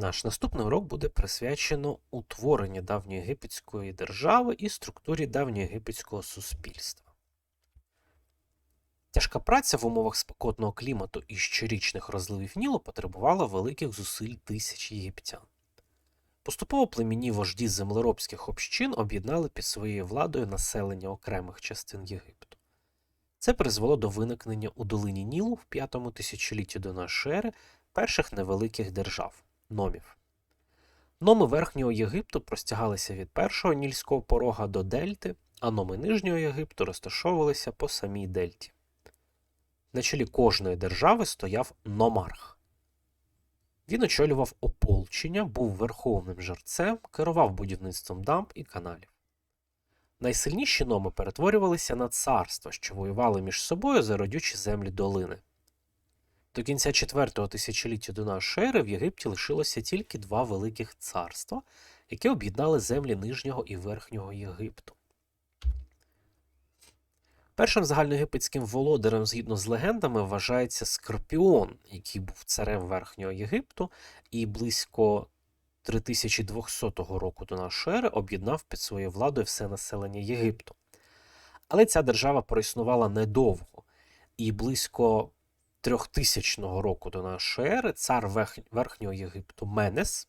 Наш наступний урок буде присвячено утворенню давньоєгипетської держави і структурі давньоєгипетського суспільства. Тяжка праця в умовах спекотного клімату і щорічних розливів Нілу потребувала великих зусиль тисяч єгиптян. Поступово племінні вожді землеробських общин об'єднали під своєю владою населення окремих частин Єгипту. Це призвело до виникнення у долині Нілу в п'ятому тисячолітті до нашої ери перших невеликих держав номів. Номи Верхнього Єгипту простягалися від першого нільського порога до Дельти, а номи Нижнього Єгипту розташовувалися по самій Дельті. На чолі кожної держави стояв номарх. Він очолював ополчення, був верховним жерцем, керував будівництвом дамб і каналів. Найсильніші номи перетворювалися на царства, що воювали між собою за родючі землі долини. До кінця четвертого тисячоліття до нашої ери в Єгипті лишилося тільки два великих царства, які об'єднали землі Нижнього і Верхнього Єгипту. Першим загальноєгипетським володарем, згідно з легендами, вважається Скорпіон, який був царем Верхнього Єгипту і близько 3200 року до нашої ери об'єднав під своєю владою все населення Єгипту. Але ця держава проіснувала недовго, і близько 3000 року до нашої ери цар Верхнього Єгипту Менес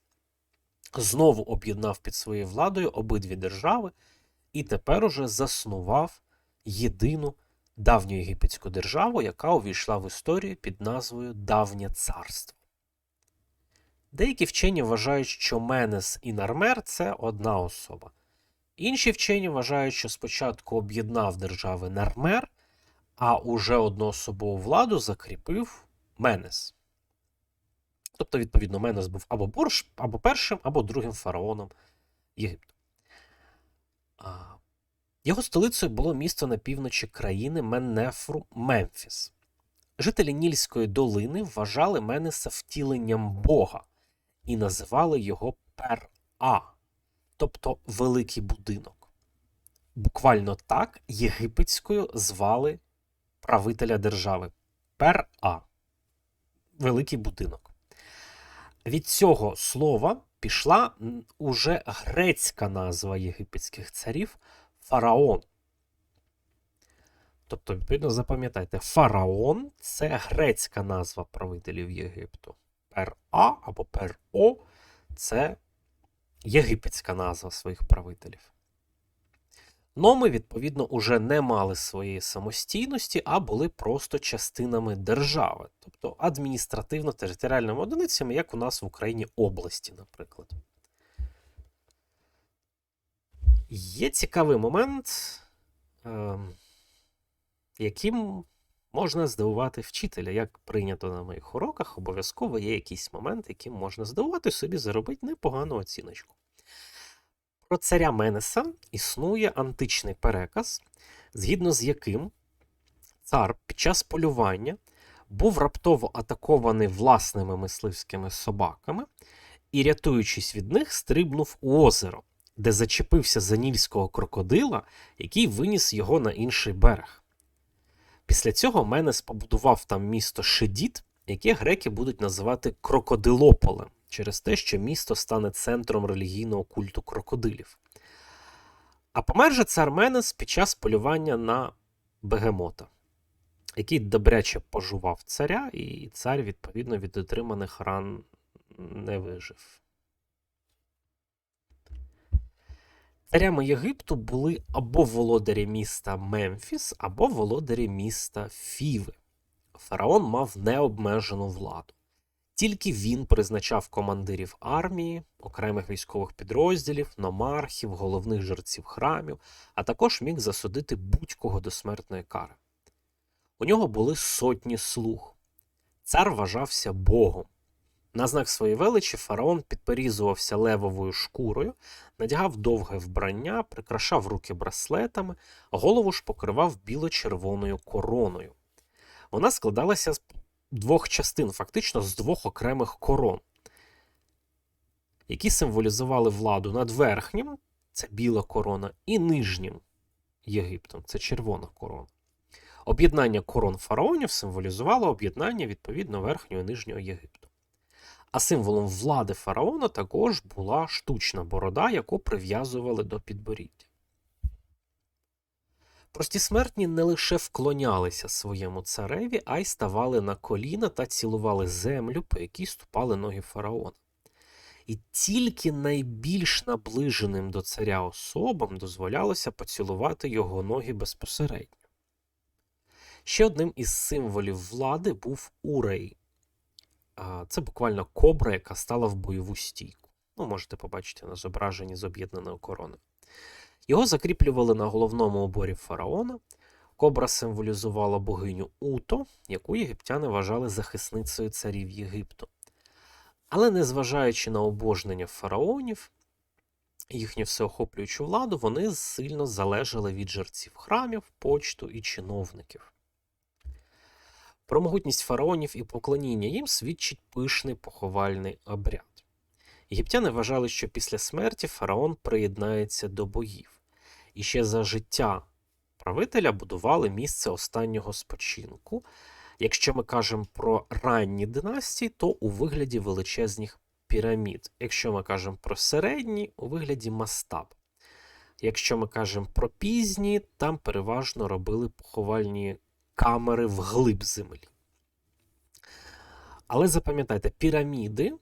знову об'єднав під своєю владою обидві держави і тепер уже заснував єдину давньоєгипетську державу, яка увійшла в історію під назвою Давнє царство. Деякі вчені вважають, що Менес і Нармер це одна особа. Інші вчені вважають, що спочатку об'єднав держави Нармер, а уже одноособову владу закріпив Менес. Тобто, відповідно, Менес був або, борш, або першим, або другим фараоном Єгипту. Його столицею було місто на півночі країни Меннефру Мемфіс. Жителі Нільської долини вважали Менеса втіленням Бога і називали його Пер-А, тобто Великий будинок. Буквально так єгипетською звали правителя держави Пер-А. Великий будинок. Від цього слова пішла уже грецька назва єгипетських царів фараон. Тобто, відповідно, запам'ятайте, фараон це грецька назва правителів Єгипту. Пер-А або Пер-О це єгипетська назва своїх правителів. Номи, відповідно, уже не мали своєї самостійності, а були просто частинами держави, тобто адміністративно-територіальними одиницями, як у нас в Україні області, наприклад. Є цікавий момент, ем, яким можна здивувати вчителя. Як прийнято на моїх уроках, обов'язково є якийсь момент, яким можна здивувати собі, заробити непогану оціночку. Про царя Менеса існує античний переказ, згідно з яким цар під час полювання був раптово атакований власними мисливськими собаками і, рятуючись від них, стрибнув у озеро, де зачепився за нільського крокодила, який виніс його на інший берег. Після цього Менес побудував там місто Шедіт, яке греки будуть називати Крокодилополем, через те, що місто стане центром релігійного культу крокодилів. А помер же цар Менес під час полювання на бегемота, який добряче пожував царя, і цар, відповідно, від отриманих ран не вижив. Царями Єгипту були або володарі міста Мемфіс, або володарі міста Фіви. Фараон мав необмежену владу. Тільки він призначав командирів армії, окремих військових підрозділів, номархів, головних жерців храмів, а також міг засудити будь-кого до смертної кари. У нього були сотні слуг. Цар вважався Богом. На знак своєї величі фараон підперізувався левовою шкурою, надягав довге вбрання, прикрашав руки браслетами, голову ж покривав біло-червоною короною. Вона складалася з двох частин, фактично з двох окремих корон, які символізували владу над верхнім, це біла корона, і нижнім Єгиптом, це червона корона. Об'єднання корон фараонів символізувало об'єднання відповідно верхнього і нижнього Єгипту. А символом влади фараона також була штучна борода, яку прив'язували до підборіддя. Прості смертні не лише вклонялися своєму цареві, а й ставали на коліна та цілували землю, по якій ступали ноги фараона. І тільки найбільш наближеним до царя особам дозволялося поцілувати його ноги безпосередньо. Ще одним із символів влади був урей. Це буквально кобра, яка стала в бойову стійку. Ну, можете побачити на зображенні з об'єднаної корони. Його закріплювали на головному оборі фараона. Кобра символізувала богиню Уто, яку єгиптяни вважали захисницею царів Єгипту. Але незважаючи на обожнення фараонів, їхню всеохоплюючу владу, вони сильно залежали від жерців храмів, почту і чиновників. Про могутність фараонів і поклоніння їм свідчить пишний поховальний обряд. Єгиптяни вважали, що після смерті фараон приєднається до боїв, і ще за життя правителя будували місце останнього спочинку. Якщо ми кажемо про ранні династії, то у вигляді величезних пірамід. Якщо ми кажемо про середні, у вигляді мастаб. Якщо ми кажемо про пізні, там переважно робили поховальні камери вглиб землі. Але запам'ятайте, піраміди,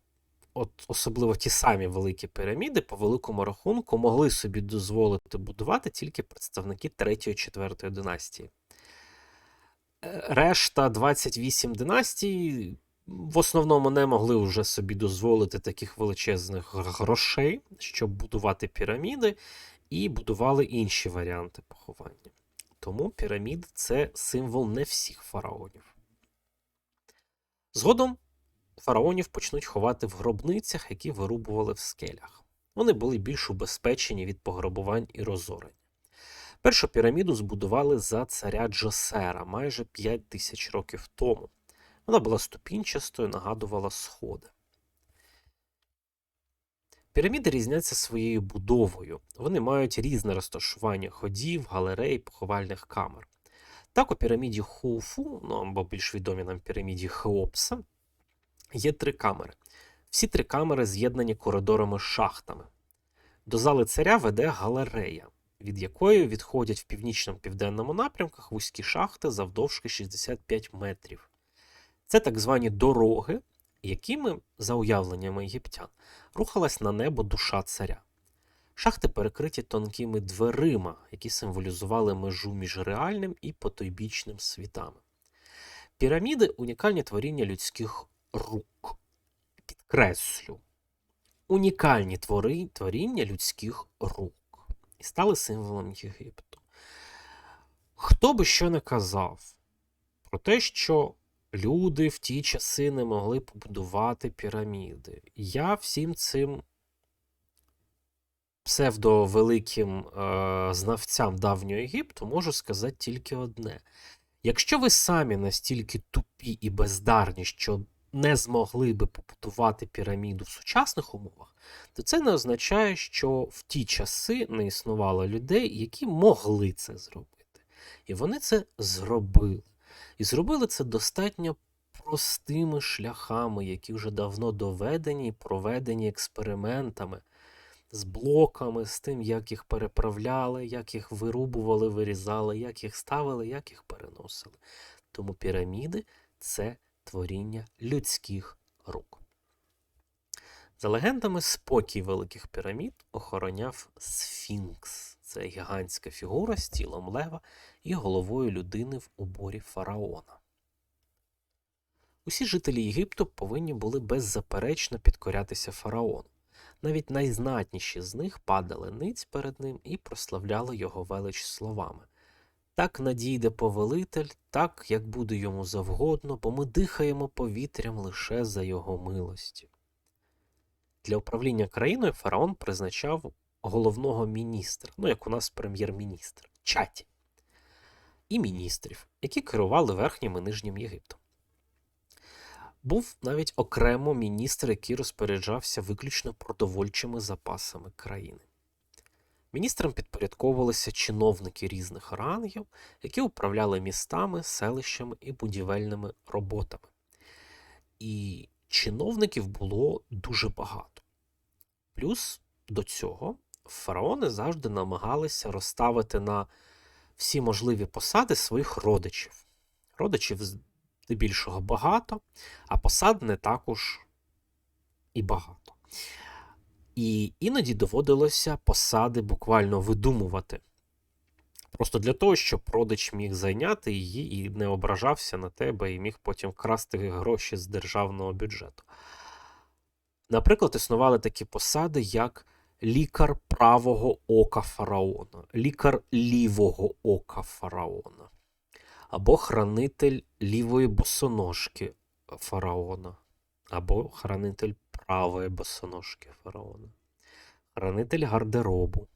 от особливо ті самі великі піраміди, по великому рахунку, могли собі дозволити будувати тільки представники 3-4 династії. Е, решта 28 династій в основному не могли вже собі дозволити таких величезних грошей, щоб будувати піраміди, і будували інші варіанти поховання. Тому пірамід це символ не всіх фараонів. Згодом фараонів почнуть ховати в гробницях, які вирубували в скелях. Вони були більш убезпечені від пограбувань і розорень. Першу піраміду збудували за царя Джосера майже 5 тисяч років тому. Вона була ступінчастою, нагадувала сходи. Піраміди різняться своєю будовою. Вони мають різне розташування ходів, галерей, поховальних камер. Так, у піраміді Хуфу, ну або більш відомі нам піраміді Хеопса, є три камери. Всі три камери з'єднані коридорами-шахтами. До зали царя веде галерея, від якої відходять в північному-південному напрямках вузькі шахти завдовжки 65 метрів. Це так звані дороги, якими, за уявленнями єгиптян, рухалась на небо душа царя. Шахти перекриті тонкими дверима, які символізували межу між реальним і потойбічним світами. Піраміди унікальні творіння людських рук. Підкреслю, унікальні твори, творіння людських рук і стали символом Єгипту. Хто би що не казав про те, що люди в ті часи не могли побудувати піраміди. Я всім цим псевдовеликим е, знавцям давнього Єгипту можу сказати тільки одне: якщо ви самі настільки тупі і бездарні, що не змогли би побудувати піраміду в сучасних умовах, то це не означає, що в ті часи не існувало людей, які могли це зробити. І вони це зробили. І зробили це достатньо простими шляхами, які вже давно доведені і проведені експериментами, з блоками, з тим, як їх переправляли, як їх вирубували, вирізали, як їх ставили, як їх переносили. Тому піраміди це творіння людських рук. За легендами, спокій великих пірамід охороняв Сфінкс. Це гігантська фігура з тілом лева і головою людини в уборі фараона. Усі жителі Єгипту повинні були беззаперечно підкорятися фараону. Навіть найзнатніші з них падали ниць перед ним і прославляли його велич словами. Так надійде повелитель, так як буде йому завгодно, бо ми дихаємо повітрям лише за його милості. Для управління країною фараон призначав головного міністра, ну як у нас прем'єр-міністр, чаті, і міністрів, які керували верхнім і нижнім Єгиптом. Був навіть окремо міністр, який розпоряджався виключно продовольчими запасами країни. Міністрам підпорядковувалися чиновники різних рангів, які управляли містами, селищами і будівельними роботами. І чиновників було дуже багато. Плюс до цього фараони завжди намагалися розставити на всі можливі посади своїх родичів. Родичів здебільшого багато, а посад не також і багато. І іноді доводилося посади буквально видумувати. Просто для того, щоб родич міг зайняти її і не ображався на тебе, і міг потім красти гроші з державного бюджету. Наприклад, існували такі посади, як лікар правого ока фараона, лікар лівого ока фараона, або хранитель лівої босоножки фараона, або хранитель правої босоножки фараона, хранитель гардеробу.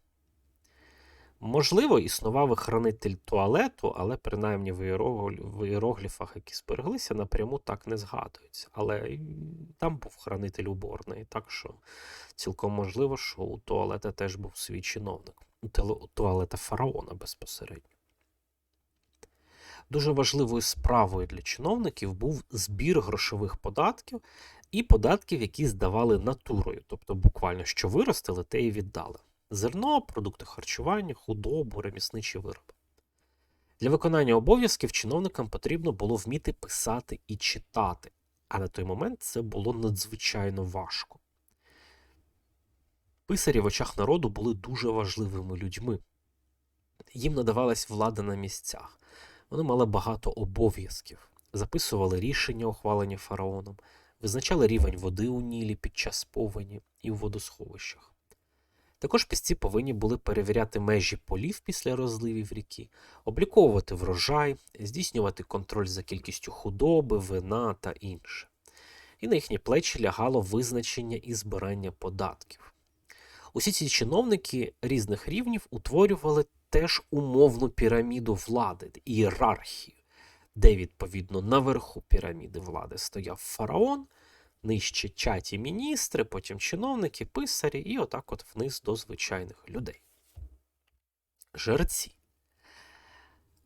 Можливо, існував і хранитель туалету, але принаймні в іероглі- іерогліфах, які збереглися, напряму так не згадується. Але там був хранитель уборної, так що цілком можливо, що у туалета теж був свій чиновник. У туалета фараона безпосередньо. Дуже важливою справою для чиновників був збір грошових податків і податків, які здавали натурою, тобто буквально що виростили, те і віддали зерно, продукти харчування, худобу, ремісничі вироби. Для виконання обов'язків чиновникам потрібно було вміти писати і читати, а на той момент це було надзвичайно важко. Писарі в очах народу були дуже важливими людьми. Їм надавалась влада на місцях. Вони мали багато обов'язків, записували рішення, ухвалені фараоном, визначали рівень води у Нілі під час повені і у водосховищах. Також пісці повинні були перевіряти межі полів після розливів ріки, обліковувати врожай, здійснювати контроль за кількістю худоби, вина та інше. І на їхні плечі лягало визначення і збирання податків. Усі ці чиновники різних рівнів утворювали теж умовну піраміду влади, ієрархію, де, відповідно, наверху піраміди влади стояв фараон, нижче чаті міністри, потім чиновники, писарі, і отак от вниз до звичайних людей. Жерці.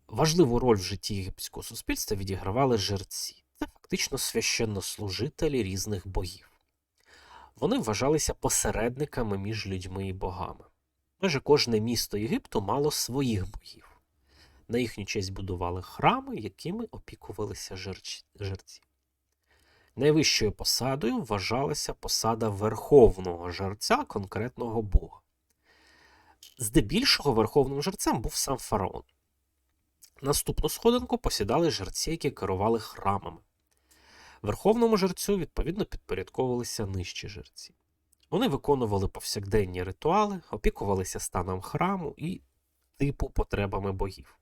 Важливу роль в житті єгипетського суспільства відігравали жерці. Це фактично священнослужителі різних богів. Вони вважалися посередниками між людьми і богами. Майже кожне місто Єгипту мало своїх богів. На їхню честь будували храми, якими опікувалися жерці. Найвищою посадою вважалася посада верховного жерця конкретного бога. Здебільшого верховним жерцем був сам фараон. Наступну сходинку посідали жерці, які керували храмами. Верховному жерцю, відповідно, підпорядковувалися нижчі жерці. Вони виконували повсякденні ритуали, опікувалися станом храму і типу потребами богів.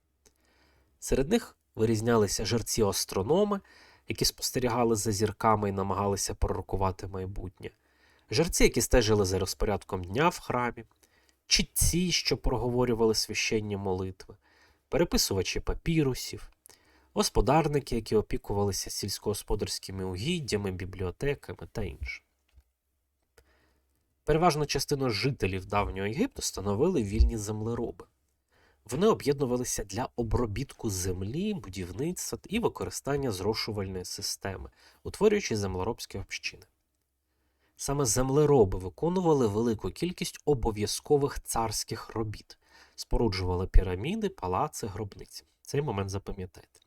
Серед них вирізнялися жерці-астрономи, які спостерігали за зірками і намагалися пророкувати майбутнє, жерці, які стежили за розпорядком дня в храмі, чітці, що проговорювали священні молитви, переписувачі папірусів, господарники, які опікувалися сільськогосподарськими угіддями, бібліотеками та інше. Переважну частину жителів давнього Єгипту становили вільні землероби. Вони об'єднувалися для обробітку землі, будівництва і використання зрошувальної системи, утворюючи землеробські общини. Саме землероби виконували велику кількість обов'язкових царських робіт, споруджували піраміди, палаци, гробниці. Цей момент запам'ятайте.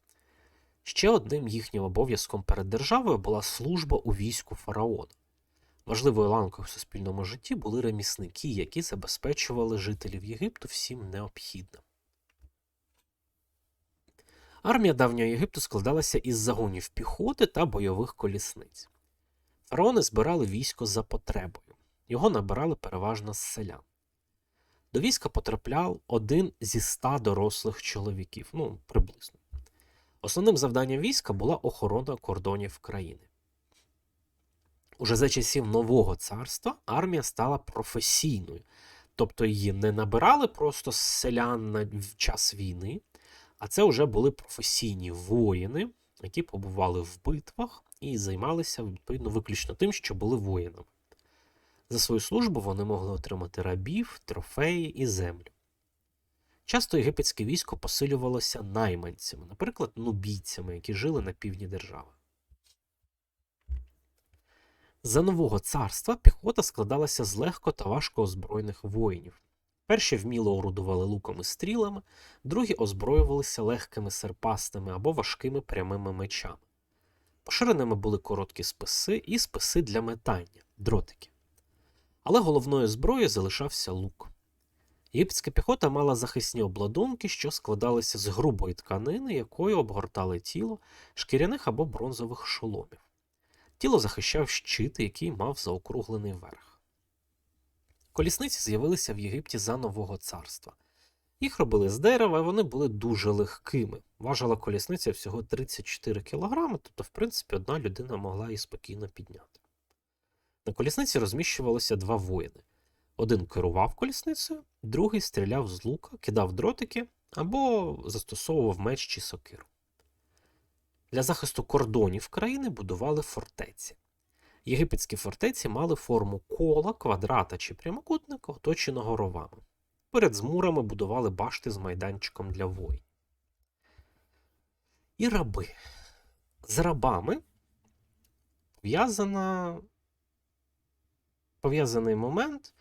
Ще одним їхнім обов'язком перед державою була служба у війську фараона. Важливою ланкою в суспільному житті були ремісники, які забезпечували жителів Єгипту всім необхідним. Армія давнього Єгипту складалася із загонів піхоти та бойових колісниць. Фараони збирали військо за потребою, його набирали переважно з селян. До війська потрапляв один зі ста дорослих чоловіків, ну приблизно. Основним завданням війська була охорона кордонів країни. Уже за часів нового царства армія стала професійною, тобто її не набирали просто селян на час війни, а це вже були професійні воїни, які побували в битвах і займалися відповідно виключно тим, що були воїнами. За свою службу вони могли отримати рабів, трофеї і землю. Часто єгипетське військо посилювалося найманцями, наприклад, нубійцями, які жили на півдні держави. За нового царства піхота складалася з легко та важко озброєних воїнів. Перші вміло орудували луком і стрілами, другі озброювалися легкими серпастими або важкими прямими мечами. Поширеними були короткі списи і списи для метання дротики. Але головною зброєю залишався лук. Єгипетська піхота мала захисні обладунки, що складалися з грубої тканини, якою обгортали тіло шкіряних або бронзових шоломів. Тіло захищав щит, який мав заокруглений верх. Колісниці з'явилися в Єгипті за нового царства. Їх робили з дерева, і вони були дуже легкими. Важила колісниця всього 34 кг, тобто, в принципі, одна людина могла її спокійно підняти. На колісниці розміщувалося два воїни. Один керував колісницею, другий стріляв з лука, кидав дротики або застосовував меч чи сокиру. Для захисту кордонів країни будували фортеці. Єгипетські фортеці мали форму кола, квадрата чи прямокутника, оточеного ровами. Перед змурами будували башти з майданчиком для воїнів. І раби. З рабами пов'язана пов'язаний момент,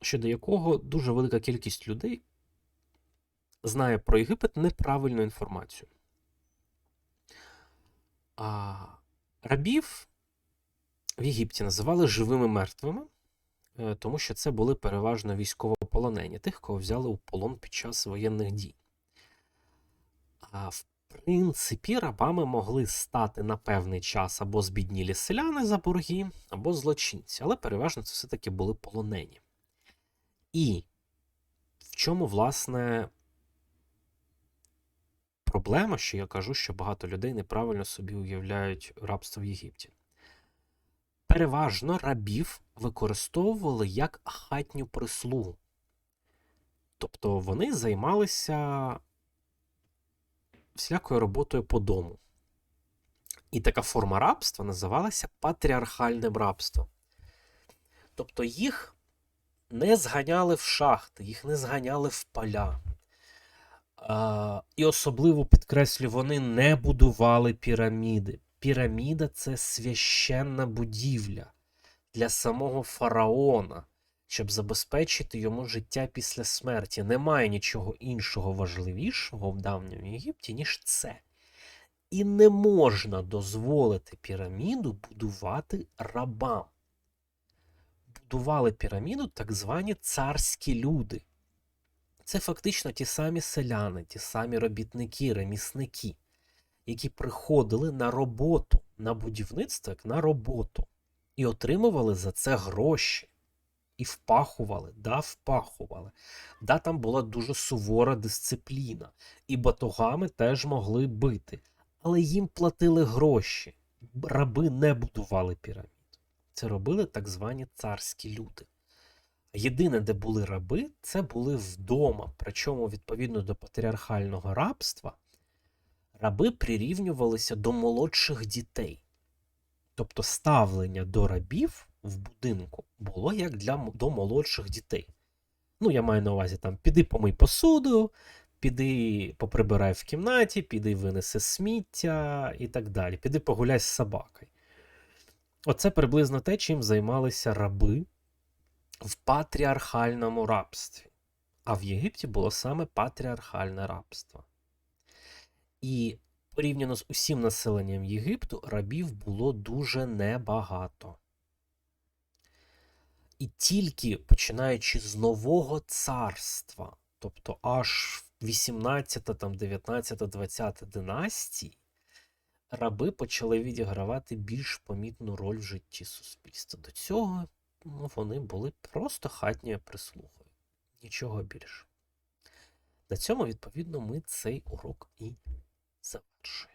щодо якого дуже велика кількість людей знає про Єгипет неправильну інформацію. А рабів в Єгипті називали живими мертвими, е, тому що це були переважно військовополонені, тих, кого взяли у полон під час воєнних дій. А в принципі, рабами могли стати на певний час або збіднілі селяни за борги, або злочинці, але переважно це все-таки були полонені. І в чому, власне, проблема, що я кажу, що багато людей неправильно собі уявляють рабство в Єгипті. Переважно рабів використовували як хатню прислугу. Тобто вони займалися всілякою роботою по дому. І така форма рабства називалася патріархальним рабством. Тобто їх не зганяли в шахти, їх не зганяли в поля. І особливо підкреслю, вони не будували піраміди. Піраміда це священна будівля для самого фараона, щоб забезпечити йому життя після смерті. Немає нічого іншого важливішого в давньому Єгипті, ніж це. І не можна дозволити піраміду будувати рабам. Будували піраміду так звані царські люди. Це фактично ті самі селяни, ті самі робітники, ремісники, які приходили на роботу, на будівництво як на роботу, і отримували за це гроші. І впахували, да, впахували. Да, там була дуже сувора дисципліна, і батогами теж могли бити, але їм платили гроші. Раби не будували пірамід. Це робили так звані царські люди. Єдине, де були раби, це були вдома. Причому, відповідно до патріархального рабства, раби прирівнювалися до молодших дітей. Тобто ставлення до рабів в будинку було як для до молодших дітей. Ну, я маю на увазі там піди помий посуду, піди поприбирай в кімнаті, піди винеси сміття і так далі. Піди погуляй з собакою. Оце приблизно те, чим займалися раби в патріархальному рабстві. А в Єгипті було саме патріархальне рабство. І порівняно з усім населенням Єгипту, рабів було дуже небагато. І тільки починаючи з нового царства, тобто аж 18, там, 19, 20 династії, раби почали відігравати більш помітну роль в житті суспільства. До цього ну, вони були просто хатньою прислугою. Нічого більше. На цьому, відповідно, ми цей урок і завершуємо.